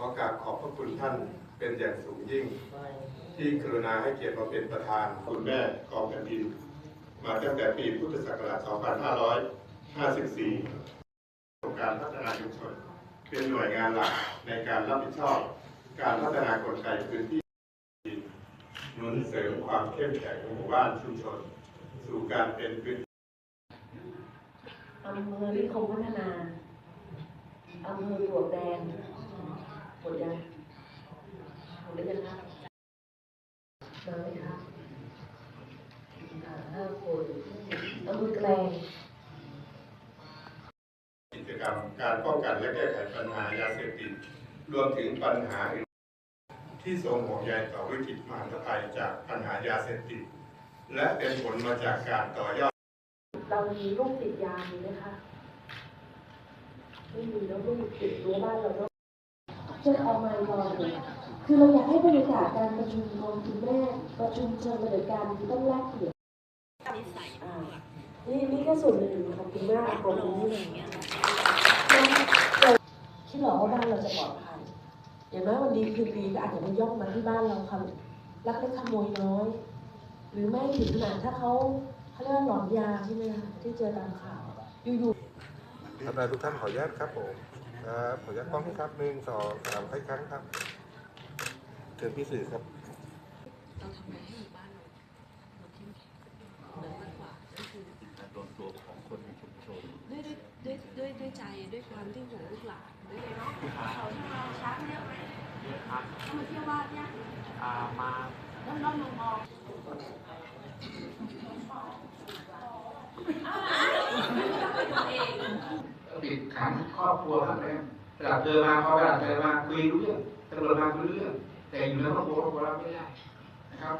ขอกราบขอบพระคุณท่านเป็นอย่างสูงยิ่ง ที่กรุณาให้เกียรติมาเป็นประธานคุณแม่กองแผ่นดิน มาตั้งแต่ปีพุทธศักราช 2554องค์การพัฒนาชุมชน เป็นหน่วยงานหลักในการรับผิดชอบ การพัฒนากลไกพื้นที่หนุนเสริมความเข้มแข็งของหมู่บ้านชุมชน สู่การเป็นพื้นอำเภอนิคมพัฒนาอำเภอปลวกแดง หมดยังหมดแล้ยังครับมาไหมคะอ่าห้าคนอำเภอแกลงกิจกรรมการป้องกันและแก้ไขปัญหายาเสพติดรวมถึงปัญหาอื่นที่ทรงห่วงใยต่อวิกฤตมหันตภัยจากปัญหายาเสพติดและเป็นผลมาจากการต่อยอด เรามีลูกติดยามีไหมคะ ไม่มีแล้วลูกติดรั้วบ้านเราเนาะ ช่วยเอาไมค์รอเลยคือเราอยากให้บรรยากาศการประชุมของคุณแม่ประชุมเชิงปฏิบัติการที่ต้องแลกเปลี่ยนนี่นี่แค่ส่วนหนึ่งของคุณแม่อากงนี้เลยคิดหรอว่าบ้านเราจะปลอดภัยอย่างน้อยวันดีคืนดีก็อาจจะมาย่องมาที่บ้านเราค่ะลักเล็กขโมยน้อย หรือไม่ถึงขนาดถ้าเขาเขาเรียกว่าหลอนยาใช่ไหมคะที่เจอตามข่าวอยู่ๆท่านนายทุกท่านขออนุญาตครับผม ครับขออนุญาตกล้องครับหนึ่งสองสามให้ครั้งครับเชิญพี่สื่อครับเราทำไงให้หมู่บ้านเราเราเข้มแข็งนั้นมากกว่าก็คือการรวมตัวของคนในชุมชนด้วยด้วยด้วยด้วยด้วยใจด้วยความที่ห่วงลูกหลานด้วยเนาะเขาที่มาช้างเยอะไหมเยอะครับเขามาเที่ยวบ้านเนี่ยอ่ามาน้องน้องมองมอง ปิดขังครอบครัวครับแม่เวลาเจอมาพอเวลาเจอมาคุยรู้เรื่องตำรวจมาคุยรู้เรื่อง แต่อยู่ในครอบครัวครอบครัวรับไม่ได้นะครับ